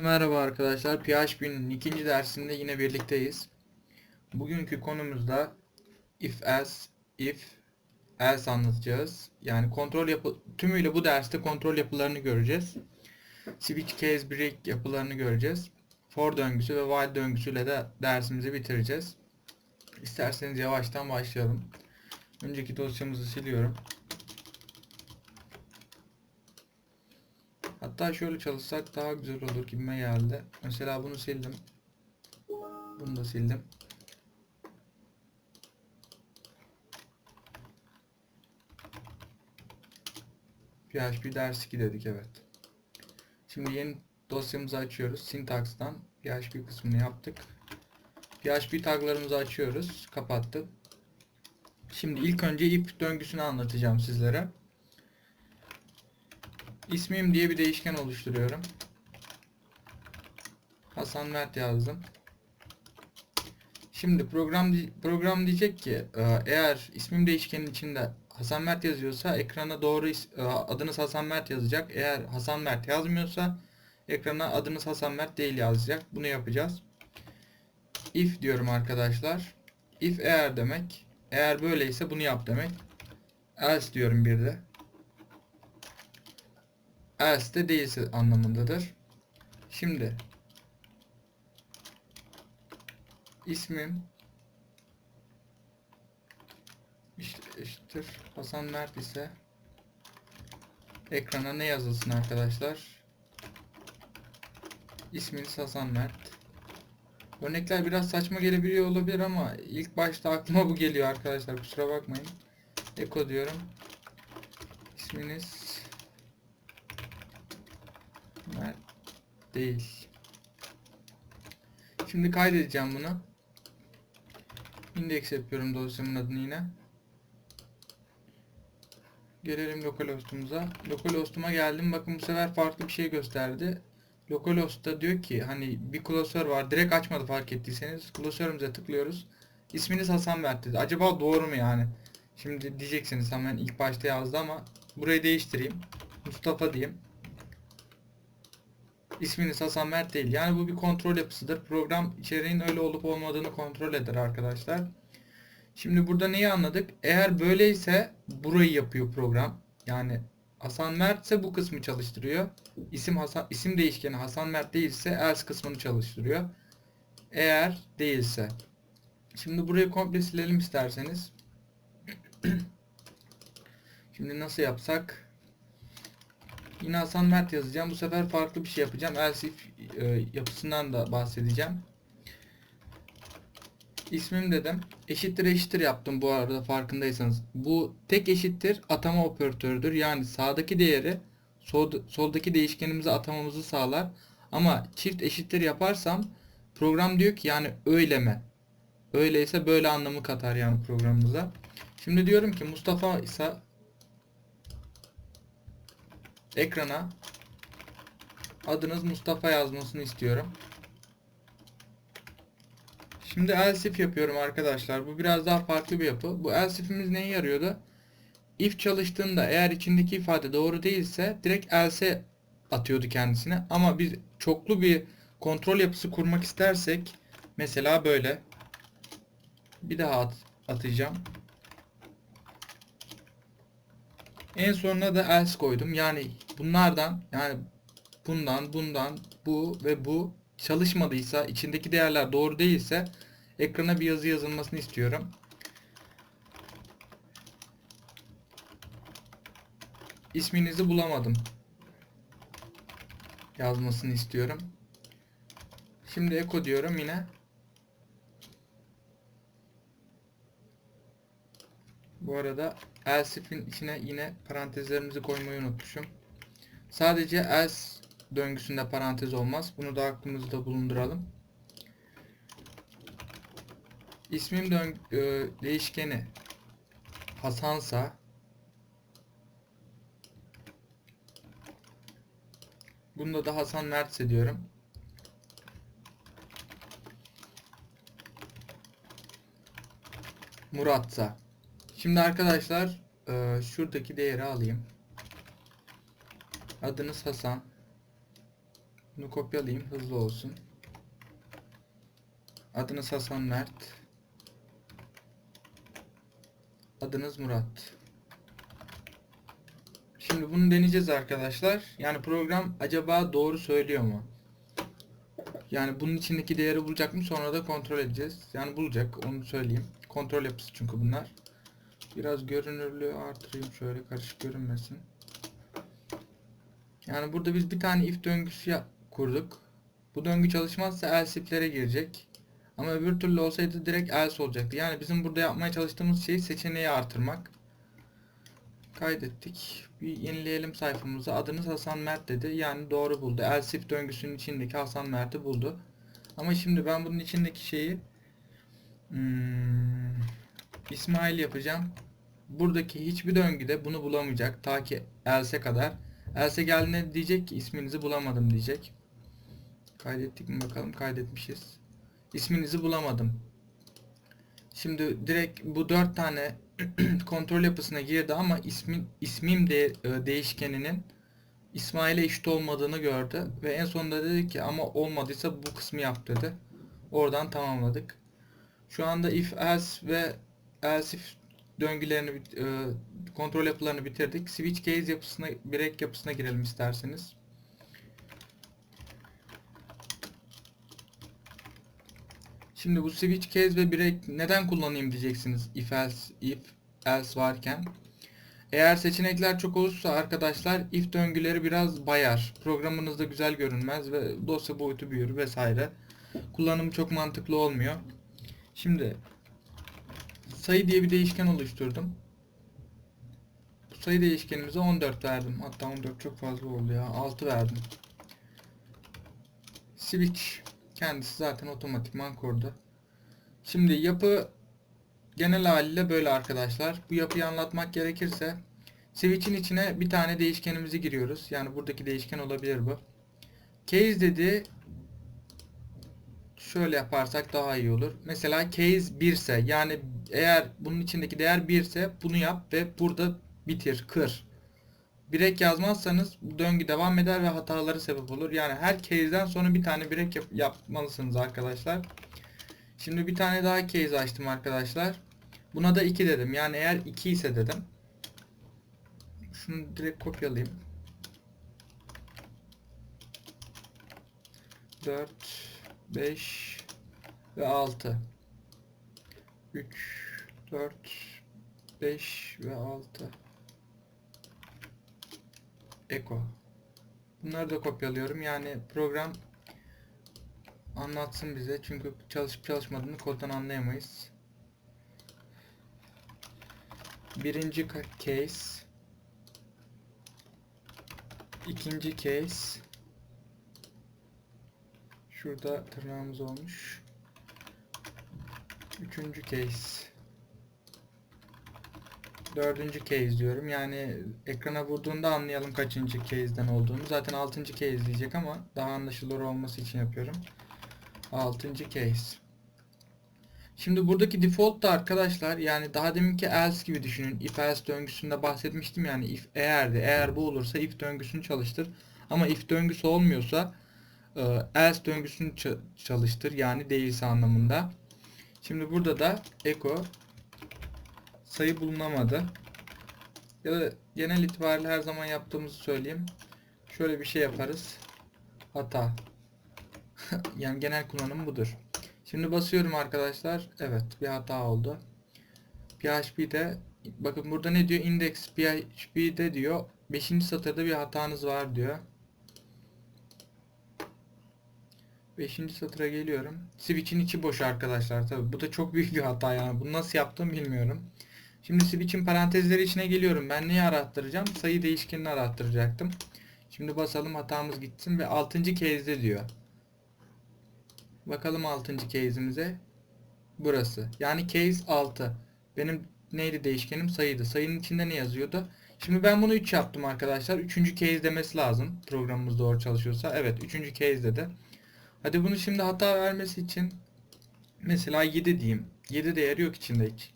Merhaba arkadaşlar. PHP'nin ikinci dersinde yine birlikteyiz. Bugünkü konumuzda if else, if else anlatacağız. Yani kontrol yapı tümüyle bu derste kontrol yapılarını göreceğiz. Switch case break yapılarını göreceğiz. For döngüsü ve while döngüsüyle de dersimizi bitireceğiz. İsterseniz yavaştan başlayalım. Önceki dosyamızı siliyorum. Hatta şöyle çalışsak daha güzel olur gibime geldi. Mesela bunu sildim. Bunu da sildim. PHP ders 2 dedik evet. Şimdi yeni dosyamızı açıyoruz. Syntax'tan PHP kısmını yaptık. PHP taglarımızı açıyoruz. Kapattık. Şimdi ilk önce if döngüsünü anlatacağım sizlere. İsmim diye bir değişken oluşturuyorum. Hasan Mert yazdım. Şimdi program program diyecek ki e, eğer ismim değişkenin içinde Hasan Mert yazıyorsa ekrana doğru e, adınız Hasan Mert yazacak. Eğer Hasan Mert yazmıyorsa ekrana adınız Hasan Mert değil yazacak. Bunu yapacağız. If diyorum arkadaşlar. If eğer demek. Eğer böyleyse bunu yap demek. Else diyorum bir de else de değilse anlamındadır. Şimdi ismim işte eşittir Hasan Mert ise ekrana ne yazılsın arkadaşlar? İsminiz Hasan Mert. Örnekler biraz saçma gelebiliyor olabilir ama ilk başta aklıma bu geliyor arkadaşlar kusura bakmayın. Eko diyorum. İsminiz Mert değil. Şimdi kaydedeceğim bunu. Index yapıyorum dosyamın adını yine. Gelelim localhost'umuza. Localhost'uma geldim. Bakın bu sefer farklı bir şey gösterdi. Localhost'ta diyor ki hani bir klasör var. Direkt açmadı fark ettiyseniz. Klasörümüze tıklıyoruz. İsminiz Hasan Mert dedi. Acaba doğru mu yani? Şimdi diyeceksiniz hemen ilk başta yazdı ama burayı değiştireyim. Mustafa diyeyim. İsminiz Hasan Mert değil. Yani bu bir kontrol yapısıdır. Program içeriğin öyle olup olmadığını kontrol eder arkadaşlar. Şimdi burada neyi anladık? Eğer böyleyse burayı yapıyor program. Yani Hasan Mert ise bu kısmı çalıştırıyor. İsim Hasan isim değişkeni Hasan Mert değilse else kısmını çalıştırıyor. Eğer değilse. Şimdi burayı komple silelim isterseniz. Şimdi nasıl yapsak? Yine Hasan Mert yazacağım. Bu sefer farklı bir şey yapacağım. Else if e, yapısından da bahsedeceğim. İsmim dedim. Eşittir eşittir yaptım bu arada farkındaysanız. Bu tek eşittir atama operatörüdür. Yani sağdaki değeri sol, soldaki değişkenimize atamamızı sağlar. Ama çift eşittir yaparsam program diyor ki yani öyleme. Öyleyse böyle anlamı katar yani programımıza. Şimdi diyorum ki Mustafa ise ekrana adınız Mustafa yazmasını istiyorum. Şimdi else yapıyorum arkadaşlar. Bu biraz daha farklı bir yapı. Bu else if'imiz neye yarıyordu? If çalıştığında eğer içindeki ifade doğru değilse direkt else atıyordu kendisine. Ama biz çoklu bir kontrol yapısı kurmak istersek mesela böyle bir daha at, atacağım. En sonuna da else koydum. Yani bunlardan yani bundan, bundan, bu ve bu çalışmadıysa, içindeki değerler doğru değilse ekrana bir yazı yazılmasını istiyorum. İsminizi bulamadım. Yazmasını istiyorum. Şimdi eko diyorum yine. Bu arada else if'in içine yine parantezlerimizi koymayı unutmuşum. Sadece else döngüsünde parantez olmaz. Bunu da aklımızda bulunduralım. İsmim dön e, değişkeni Hasansa Bunda da Hasan Mertse diyorum. Muratsa. Şimdi arkadaşlar e, şuradaki değeri alayım. Adınız Hasan. Bunu kopyalayayım hızlı olsun. Adınız Hasan Mert. Adınız Murat. Şimdi bunu deneyeceğiz arkadaşlar. Yani program acaba doğru söylüyor mu? Yani bunun içindeki değeri bulacak mı sonra da kontrol edeceğiz. Yani bulacak onu söyleyeyim. Kontrol yapısı çünkü bunlar. Biraz görünürlüğü artırayım şöyle karışık görünmesin. Yani burada biz bir tane if döngüsü kurduk. Bu döngü çalışmazsa else if'lere girecek. Ama öbür türlü olsaydı direkt else olacaktı. Yani bizim burada yapmaya çalıştığımız şey seçeneği artırmak. Kaydettik. Bir yenileyelim sayfamızı. Adınız Hasan Mert dedi. Yani doğru buldu. Else if döngüsünün içindeki Hasan Mert'i buldu. Ama şimdi ben bunun içindeki şeyi hmm, İsmail yapacağım. Buradaki hiçbir döngüde bunu bulamayacak. Ta ki else kadar. Else geldiğinde diyecek ki isminizi bulamadım diyecek. Kaydettik mi bakalım kaydetmişiz. İsminizi bulamadım. Şimdi direkt bu dört tane kontrol yapısına girdi ama ismin ismim de, e, değişkeninin İsmail'e eşit olmadığını gördü ve en sonunda dedi ki ama olmadıysa bu kısmı yap dedi. Oradan tamamladık. Şu anda if else ve else if döngülerini e, kontrol yapılarını bitirdik. Switch case yapısına break yapısına girelim isterseniz. Şimdi bu switch case ve break neden kullanayım diyeceksiniz if else if else varken. Eğer seçenekler çok olursa arkadaşlar if döngüleri biraz bayar. Programınızda güzel görünmez ve dosya boyutu büyür vesaire. Kullanımı çok mantıklı olmuyor. Şimdi sayı diye bir değişken oluşturdum. Bu sayı değişkenimize 14 verdim. Hatta 14 çok fazla oldu ya. 6 verdim. Switch kendisi zaten otomatikman kurdu. Şimdi yapı genel haliyle böyle arkadaşlar. Bu yapıyı anlatmak gerekirse switch'in içine bir tane değişkenimizi giriyoruz. Yani buradaki değişken olabilir bu. Case dedi şöyle yaparsak daha iyi olur. Mesela case 1 ise yani eğer bunun içindeki değer 1 ise bunu yap ve burada bitir, kır. Break yazmazsanız bu döngü devam eder ve hataları sebep olur. Yani her case'den sonra bir tane break yap- yapmalısınız arkadaşlar. Şimdi bir tane daha case açtım arkadaşlar. Buna da 2 dedim. Yani eğer 2 ise dedim. Şunu direkt kopyalayayım. 4 5 ve 6 3 4 5 ve 6 Eko. Bunları da kopyalıyorum. Yani program anlatsın bize. Çünkü çalışıp çalışmadığını koddan anlayamayız. Birinci case. ikinci case. Şurada tırnağımız olmuş. Üçüncü case. Dördüncü case diyorum. Yani ekrana vurduğunda anlayalım kaçıncı case'den olduğunu. Zaten altıncı case diyecek ama daha anlaşılır olması için yapıyorum. Altıncı case. Şimdi buradaki default da arkadaşlar yani daha deminki else gibi düşünün. If else döngüsünde bahsetmiştim yani if eğerdi. Eğer bu olursa if döngüsünü çalıştır. Ama if döngüsü olmuyorsa else döngüsünü ça- çalıştır. Yani değilse anlamında. Şimdi burada da echo sayı bulunamadı. Ya da genel itibariyle her zaman yaptığımızı söyleyeyim. Şöyle bir şey yaparız. Hata. yani genel kullanım budur. Şimdi basıyorum arkadaşlar. Evet bir hata oldu. PHP'de bakın burada ne diyor? Index PHP'de diyor 5. satırda bir hatanız var diyor. 5. satıra geliyorum. Switch'in içi boş arkadaşlar. Tabi bu da çok büyük bir hata yani. Bunu nasıl yaptım bilmiyorum. Şimdi switch'in parantezleri içine geliyorum. Ben neyi arattıracağım? Sayı değişkenini arattıracaktım. Şimdi basalım hatamız gitsin ve 6. case'de diyor. Bakalım 6. case'imize. Burası. Yani case 6. Benim neydi değişkenim? Sayıydı. Sayının içinde ne yazıyordu? Şimdi ben bunu 3 yaptım arkadaşlar. 3. case demesi lazım. Programımız doğru çalışıyorsa. Evet 3. case dedi. Hadi bunu şimdi hata vermesi için mesela 7 diyeyim. 7 değeri yok içinde hiç.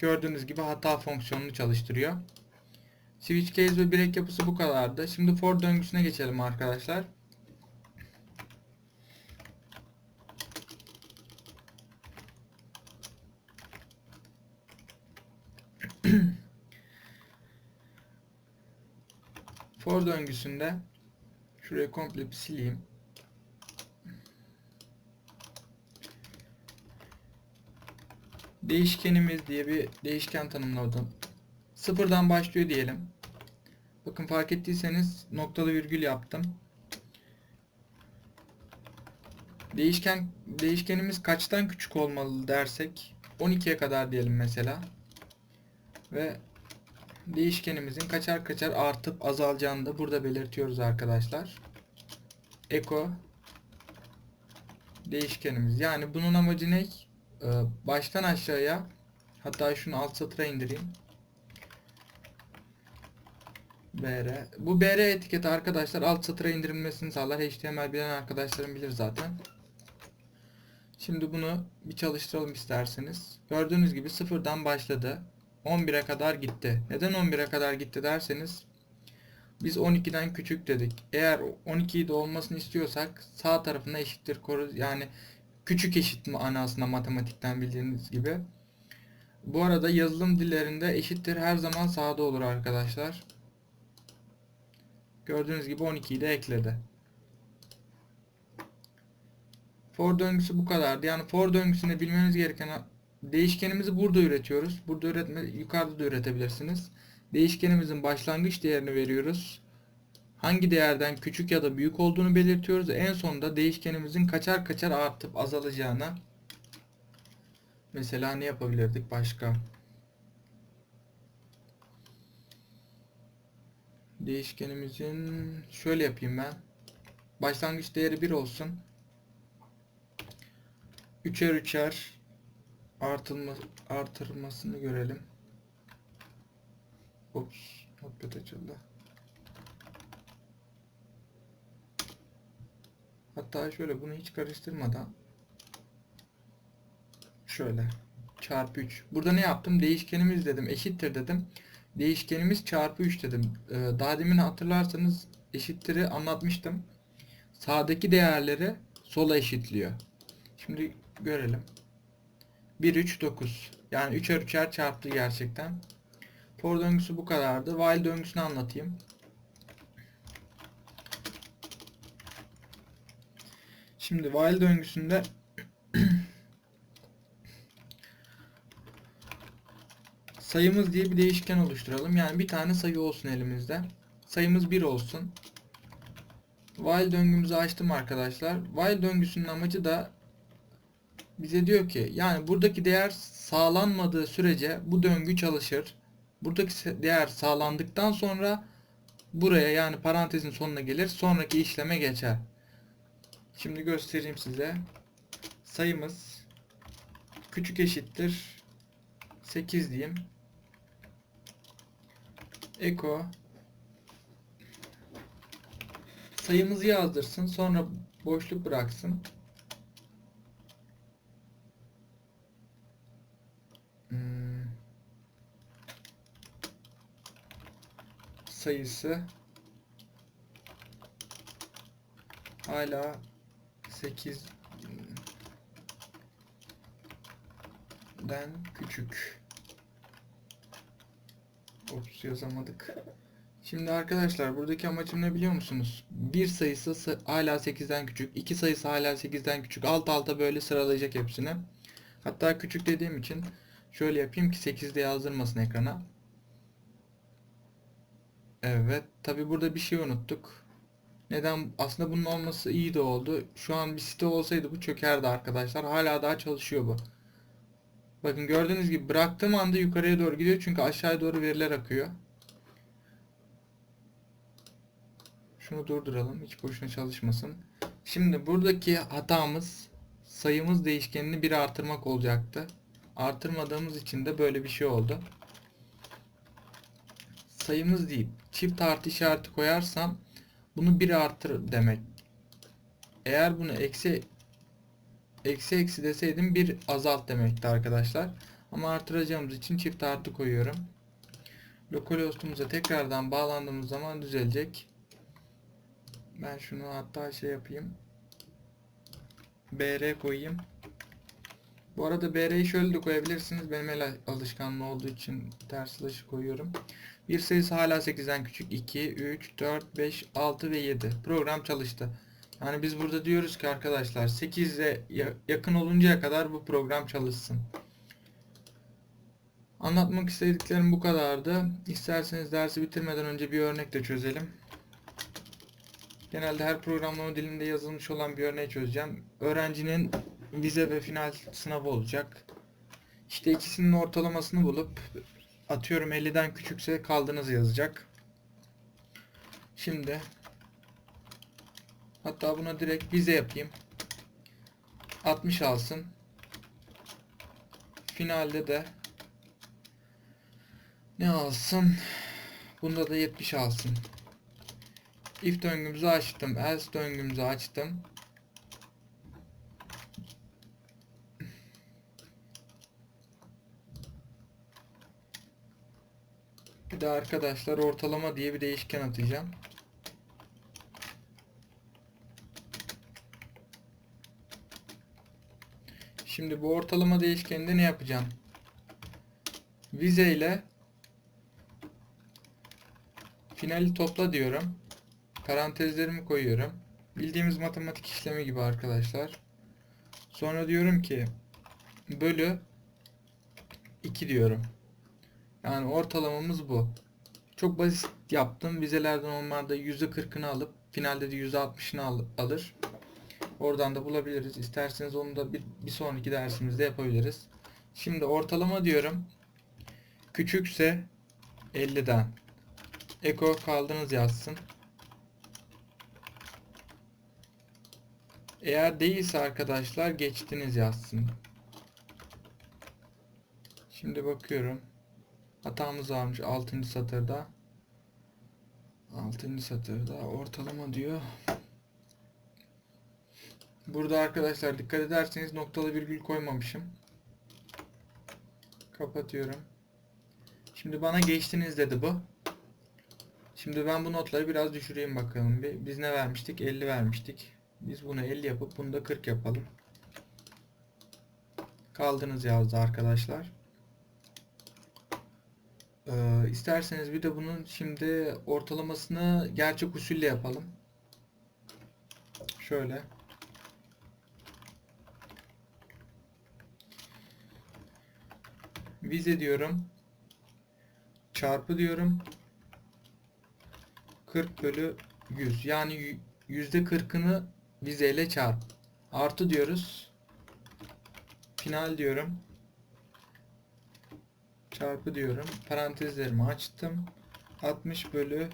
Gördüğünüz gibi hata fonksiyonunu çalıştırıyor. Switch case ve break yapısı bu kadardı. Şimdi for döngüsüne geçelim arkadaşlar. for döngüsünde şurayı komple bir sileyim. Değişkenimiz diye bir değişken tanımladım. Sıfırdan başlıyor diyelim. Bakın fark ettiyseniz noktalı virgül yaptım. Değişken değişkenimiz kaçtan küçük olmalı dersek 12'ye kadar diyelim mesela. Ve değişkenimizin kaçar kaçar artıp azalacağını da burada belirtiyoruz arkadaşlar. Eko değişkenimiz. Yani bunun amacı ne? Ee, baştan aşağıya hatta şunu alt satıra indireyim. BR. Bu BR etiketi arkadaşlar alt satıra indirilmesini sağlar. HTML bilen arkadaşlarım bilir zaten. Şimdi bunu bir çalıştıralım isterseniz. Gördüğünüz gibi sıfırdan başladı. 11'e kadar gitti. Neden 11'e kadar gitti derseniz biz 12'den küçük dedik. Eğer 12'yi de olmasını istiyorsak sağ tarafına eşittir koru yani küçük eşit manasında matematikten bildiğiniz gibi. Bu arada yazılım dillerinde eşittir her zaman sağda olur arkadaşlar. Gördüğünüz gibi 12'yi de ekledi. For döngüsü bu kadardı. Yani for döngüsünde bilmeniz gereken değişkenimizi burada üretiyoruz. Burada üretme, yukarıda da üretebilirsiniz. Değişkenimizin başlangıç değerini veriyoruz. Hangi değerden küçük ya da büyük olduğunu belirtiyoruz. En sonunda değişkenimizin kaçar kaçar artıp azalacağını mesela ne yapabilirdik başka? Değişkenimizin şöyle yapayım ben. Başlangıç değeri 1 olsun. Üçer üçer artırma, artırmasını görelim. Ops, notepad açıldı. Hatta şöyle bunu hiç karıştırmadan şöyle çarpı 3. Burada ne yaptım? Değişkenimiz dedim. Eşittir dedim. Değişkenimiz çarpı 3 dedim. Ee, daha demin hatırlarsanız eşittiri anlatmıştım. Sağdaki değerleri sola eşitliyor. Şimdi görelim. 1 3 9. Yani 3'er 3'er çarptı gerçekten. For döngüsü bu kadardı. While döngüsünü anlatayım. Şimdi while döngüsünde sayımız diye bir değişken oluşturalım. Yani bir tane sayı olsun elimizde. Sayımız 1 olsun. While döngümüzü açtım arkadaşlar. While döngüsünün amacı da bize diyor ki yani buradaki değer sağlanmadığı sürece bu döngü çalışır. Buradaki değer sağlandıktan sonra buraya yani parantezin sonuna gelir. Sonraki işleme geçer. Şimdi göstereyim size. Sayımız küçük eşittir 8 diyeyim. Eko sayımızı yazdırsın. Sonra boşluk bıraksın. Hmm. sayısı hala 8 den küçük. Ops yazamadık. Şimdi arkadaşlar buradaki amacım ne biliyor musunuz? Bir sayısı hala 8'den küçük, iki sayısı hala 8'den küçük. Alt alta böyle sıralayacak hepsini. Hatta küçük dediğim için şöyle yapayım ki 8'de yazdırmasın ekrana. Evet, tabi burada bir şey unuttuk. Neden? Aslında bunun olması iyi de oldu. Şu an bir site olsaydı bu çökerdi arkadaşlar. Hala daha çalışıyor bu. Bakın gördüğünüz gibi bıraktığım anda yukarıya doğru gidiyor. Çünkü aşağıya doğru veriler akıyor. Şunu durduralım. Hiç boşuna çalışmasın. Şimdi buradaki hatamız sayımız değişkenini bir artırmak olacaktı. Artırmadığımız için de böyle bir şey oldu. Sayımız deyip çift artı işareti koyarsam bunu bir artır demek. Eğer bunu eksi eksi eksi deseydim bir azalt demekti arkadaşlar. Ama artıracağımız için çift artı koyuyorum. Localhost'umuza tekrardan bağlandığımız zaman düzelecek. Ben şunu hatta şey yapayım. BR koyayım. Bu arada BR'yi şöyle de koyabilirsiniz. Benim el alışkanlığı olduğu için ters slash koyuyorum. Bir sayısı hala 8'den küçük. 2, 3, 4, 5, 6 ve 7. Program çalıştı. Yani biz burada diyoruz ki arkadaşlar 8'e ya- yakın oluncaya kadar bu program çalışsın. Anlatmak istediklerim bu kadardı. İsterseniz dersi bitirmeden önce bir örnek de çözelim. Genelde her programlama dilinde yazılmış olan bir örneği çözeceğim. Öğrencinin vize ve final sınavı olacak. İşte ikisinin ortalamasını bulup atıyorum 50'den küçükse kaldınız yazacak. Şimdi hatta buna direkt vize yapayım. 60 alsın. Finalde de ne alsın? Bunda da 70 alsın. If döngümüzü açtım. Else döngümüzü açtım. De arkadaşlar ortalama diye bir değişken atacağım. Şimdi bu ortalama değişkeninde ne yapacağım? Vize ile finali topla diyorum. Parantezlerimi koyuyorum. Bildiğimiz matematik işlemi gibi arkadaşlar. Sonra diyorum ki bölü 2 diyorum. Yani ortalamamız bu. Çok basit yaptım. Vizelerden normalde %40'ını alıp finalde de %60'ını al alır. Oradan da bulabiliriz. İsterseniz onu da bir, bir sonraki dersimizde yapabiliriz. Şimdi ortalama diyorum. Küçükse 50'den. Eko kaldınız yazsın. Eğer değilse arkadaşlar geçtiniz yazsın. Şimdi bakıyorum. Hatamız varmış 6. satırda. 6. satırda ortalama diyor. Burada arkadaşlar dikkat ederseniz noktalı virgül koymamışım. Kapatıyorum. Şimdi bana geçtiniz dedi bu. Şimdi ben bu notları biraz düşüreyim bakalım. Biz ne vermiştik? 50 vermiştik. Biz bunu 50 yapıp bunu da 40 yapalım. Kaldınız yazdı arkadaşlar. Ee, isterseniz bir de bunun şimdi ortalamasını gerçek usulle yapalım. Şöyle. Vize diyorum. Çarpı diyorum. 40 bölü 100. Yani y- yüzde 40'ını vizeyle çarp. Artı diyoruz. Final diyorum. Çarpı diyorum. Parantezlerimi açtım. 60 bölü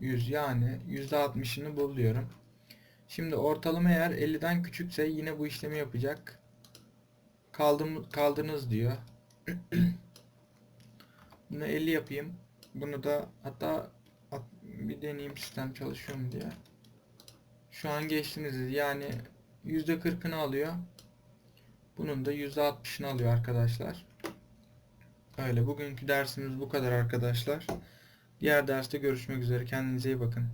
100 yani yüzde 60'ını bul diyorum. Şimdi ortalama eğer 50'den küçükse yine bu işlemi yapacak. Kaldım, kaldınız diyor. Bunu 50 yapayım. Bunu da hatta at- bir deneyeyim sistem çalışıyor mu diye. Şu an geçtiniz yani %40'ını alıyor. Bunun da %60'ını alıyor arkadaşlar. Öyle bugünkü dersimiz bu kadar arkadaşlar. Diğer derste görüşmek üzere. Kendinize iyi bakın.